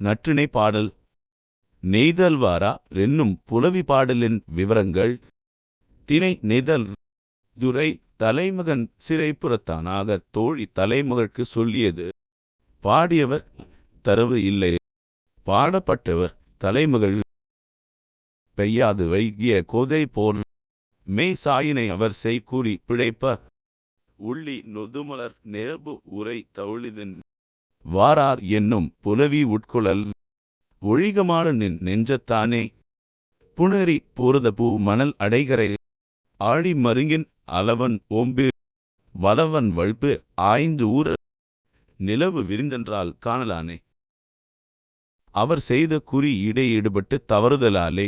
நற்றிணை பாடல். நெய்தல்வாரா ரென்னும் புலவி பாடலின் விவரங்கள். திணை நெய்தல் துரை தலைமகன் சிறைப்புறத்தானாக தோழி தலைமகற்கு சொல்லியது. பாடியவர் தரவு இல்லை. பாடப்பட்டவர் தலைமகள். பெய்யாது வைகிய கோதை போல் மெய் சாயினை அவர் செய் கூறி பிழைப்ப உள்ளி நொதுமலர் நேர்பு உரை தௌழிதன் வாரார் என்னும் புலவி உட்குழல். ஒழிகமான நின் நெஞ்சத்தானே. புணரி பூரதபூ மணல் அடைகரை. ஆழி மருங்கின் அலவன் ஓம்பு. வலவன் வழுப்பு ஆய்ந்து ஊர நிலவு விரிந்தென்றால் காணலானே. அவர் செய்த குறி இடை ஈடுபட்டு தவறுதலாலே.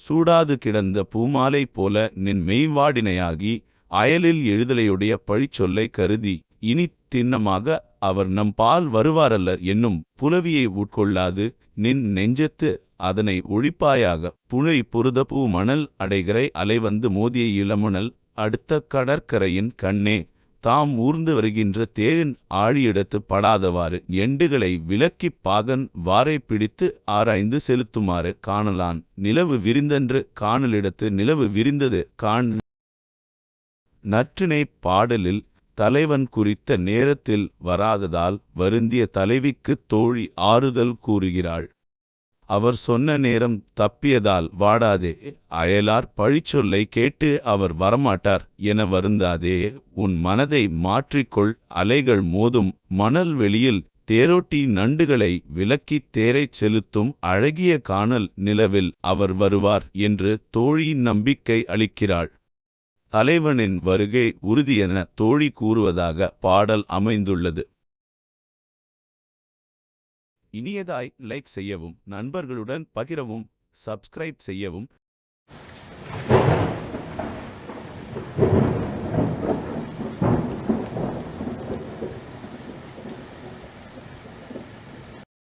சூடாது கிடந்த பூமாலை போல நின் மெய்வாடினையாகி. அயலில் எழுதலையுடைய பழிச்சொல்லை கருதி. இனி திண்ணமாக அவர் நம் பால் வருவாரல்ல என்னும் புலவியை உட்கொள்ளாது. நின் நெஞ்சத்து அதனை ஒழிப்பாயாக. புழை புருதபூ மணல் அடைகரை அலைவந்து மோதிய இளமுணல் அடுத்த கடற்கரையின் கண்ணே. தாம் ஊர்ந்து வருகின்ற தேரின் ஆழியிடத்து படாதவாறு எண்டுகளை விலக்கிப் பாகன் வாரை பிடித்து ஆராய்ந்து செலுத்துமாறு காணலான். நிலவு விரிந்தன்று காணலிடத்து நிலவு விரிந்தது காண். நற்றினை பாடலில் தலைவன் குறித்த நேரத்தில் வராததால் வருந்திய தலைவிக்குத் தோழி ஆறுதல் கூறுகிறாள். அவர் சொன்ன நேரம் தப்பியதால் வாடாதே அயலார் பழிச்சொல்லை கேட்டு அவர் வரமாட்டார் என வருந்தாதே உன் மனதை மாற்றிக்கொள் அலைகள் மோதும் மணல் வெளியில் தேரோட்டி நண்டுகளை விலக்கித் தேரைச் செலுத்தும் அழகிய காணல் நிலவில் அவர் வருவார் என்று தோழி நம்பிக்கை அளிக்கிறாள். தலைவனின் வருகை உறுதியென தோழி கூறுவதாக பாடல் அமைந்துள்ளது. இனியதாய் லைக் செய்யவும் நண்பர்களுடன் பகிரவும் சப்ஸ்கிரைப் செய்யவும்